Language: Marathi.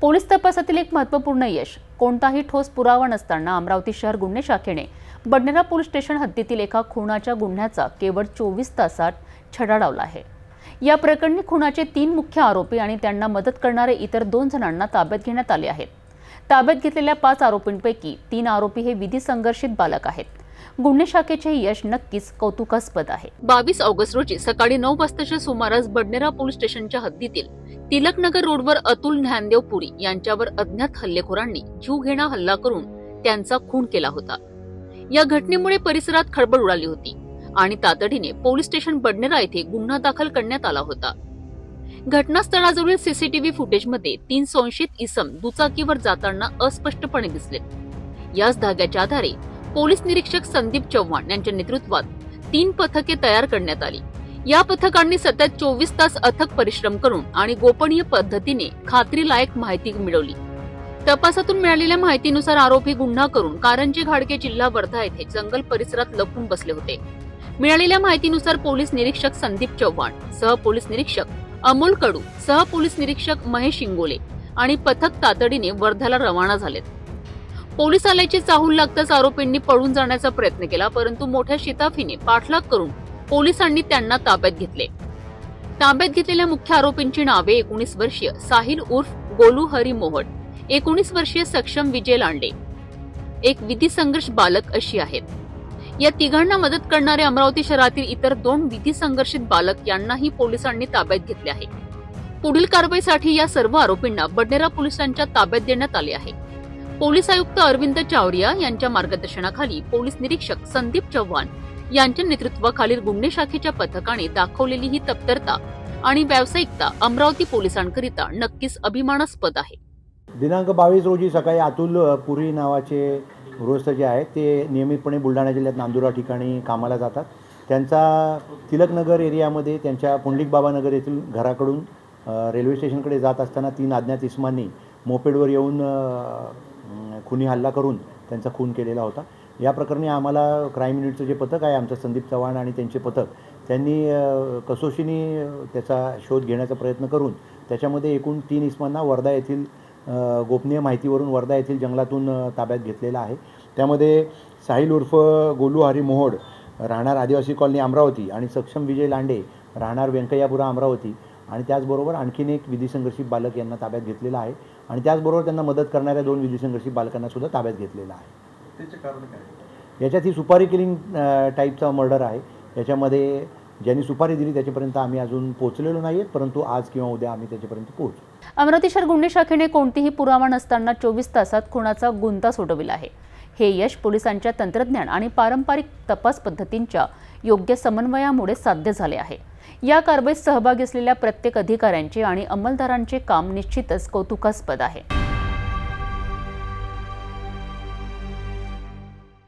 पोलीस तपासातील एक महत्त्वपूर्ण यश. कोणताही ठोस पुरावा नसताना अमरावती शहर गुन्हे शाखेने बडनेरा पोलीस स्टेशन हद्दीतील एका खुनाच्या गुन्ह्याचा केवळ चोवीस तासात छडा लावला आहे. या प्रकरणी खुनाचे तीन मुख्य आरोपी आणि त्यांना मदत करणारे इतर दोन जणांना ताब्यात घेण्यात आले आहेत. ताब्यात घेतलेल्या पाच आरोपींपैकी तीन आरोपी हे विधी संघर्षित बालक आहेत. गुन्हे शाखेचे यश नक्कीच कौतुकास्पद आहे. बावीस ऑगस्ट रोजी सकाळी नऊ वाजताच्या सुमारास बडनेरा पोलीस स्टेशनच्या हद्दीतील तिलकनगर रोडवर अतुल ज्ञानदेव पुरी यांच्यावर अज्ञात हल्लेखोरांनी जीवघेणा हल्ला करून त्यांचा खून केला होता. या घटनेमुळे परिसरात खळबळ उडाली होती आणि तातडीने पोलीस स्टेशन बडनेरा येथे गुन्हा दाखल करण्यात आला होता. घटनास्थळाजवळील सीसीटीव्ही फुटेजमध्ये तीन संशयित इसम दुचाकीवर जाताना अस्पष्टपणे दिसले. याच धाग्याच्या आधारे पोलीस निरीक्षक संदीप चव्हाण यांच्या नेतृत्वात तीन पथके तयार करण्यात आली. या पथकांनी सतत चोवीस तास अथक परिश्रम करून आणि गोपनीय पद्धतीने खात्रीलायक माहिती मिळवली. तपासातून मिळालेल्या माहितीनुसार आरोपी गुन्हा करून कारंजी घाडगे जिल्हा वर्धा येथे जंगल परिसरात लपून बसले होते. मिळालेल्या माहितीनुसार पोलीस निरीक्षक संदीप चव्हाण सह पोलीस निरीक्षक अमोल कडू सह पोलीस निरीक्षक महेश इंगोले आणि पथक तातडीने वर्ध्याला रवाना झालेत. पोलीस आल्याची चाहूल लागताच आरोपींनी पळून जाण्याचा प्रयत्न केला परंतु मोठ्या शिताफीने पाठलाग करून पोलिसांनी त्यांना ताब्यात घेतले. ताब्यात घेतलेल्या मुख्य आरोपींची नावे एकोणीस वर्षीय साहिल उर्फ गोलू हरी मोहट एकोणीस वर्षीय सक्षम विजय लांडे. एक विधी संघर्ष बालक अशी आहेत. या तिघांना मदत करणारे अमरावती शहरातील इतर दोन विधी संघर्षित बालक यांनाही पोलिसांनी ताब्यात घेतले आहे. पुढील कारवाईसाठी या सर्व आरोपींना बडनेरा पोलिसांच्या ताब्यात देण्यात आले आहे. पोलीस आयुक्त अरविंद चावरिया यांच्या मार्गदर्शनाखाली पोलीस निरीक्षक संदीप चव्हाण यांच्या नेतृत्वाखालील गुन्हे शाखेच्या पथकाने दाखवलेली ही तप्तरता आणि व्यावसायिकता अमरावती पोलिसांकरिता नक्कीच अभिमानास्पद आहे. दिनांक बावीस रोजी सकाळी अतुल पुरी नावाचे गृहस्थ जे आहेत ते नियमितपणे बुलढाणा जिल्ह्यात नांदुरा ठिकाणी कामाला जातात. त्यांचा तिलकनगर एरियामध्ये त्यांच्या पुंडिक बाबानगर येथील घराकडून रेल्वे स्टेशनकडे जात असताना तीन अज्ञात इस्मांनी मोपेडवर येऊन खुनी हल्ला करून त्यांचा खून केलेला होता. या प्रकरणी आम्हाला क्राईम युनिटचं जे पथक आहे आमचं संदीप चव्हाण आणि त्यांचे पथक त्यांनी कसोशीने त्याचा शोध घेण्याचा प्रयत्न करून त्याच्यामध्ये एकूण तीन इसमांना वर्धा येथील गोपनीय माहितीवरून वर्धा येथील जंगलातून ताब्यात घेतलेला आहे. त्यामध्ये साहिल उर्फ गोलू हरी मोहोड राहणार आदिवासी कॉलनी अमरावती आणि सक्षम विजय लांडे राहणार व्यंकय्यापुरा अमरावती आणि त्याचबरोबर आणखीन एक विधी संघर्षित बालक यांना ताब्यात घेतलेला आहे आणि त्याचबरोबर त्यांना मदत करणाऱ्या दोन विधी संघर्षित बालकांना सुद्धा ताब्यात घेतलेला आहे. त्याचे कारण काय? याच्यात ही सुपारी किलिंग टाईपचा मर्डर आहे. याच्यामध्ये ज्यांनी सुपारी दिली त्याच्यापर्यंत आम्ही अजून पोहोचलेलो नाही आहेत परंतु आज किंवा उद्या आम्ही त्याच्यापर्यंत पोहोचू. अमरावती शहर गुन्हे शाखेने कोणतीही पुरावा नसताना चोवीस तासात खुनाचा गुंता सोडविला आहे. हे यश पोलिसांच्या तंत्रज्ञान आणि पारंपरिक तपास पद्धतींच्या योग्य समन्वयामुळे साध्य झाले आहे. या कारवाईत सहभागी असलेल्या प्रत्येक अधिकाऱ्यांचे आणि अंमलदारांचे काम निश्चितच कौतुकास्पद आहे.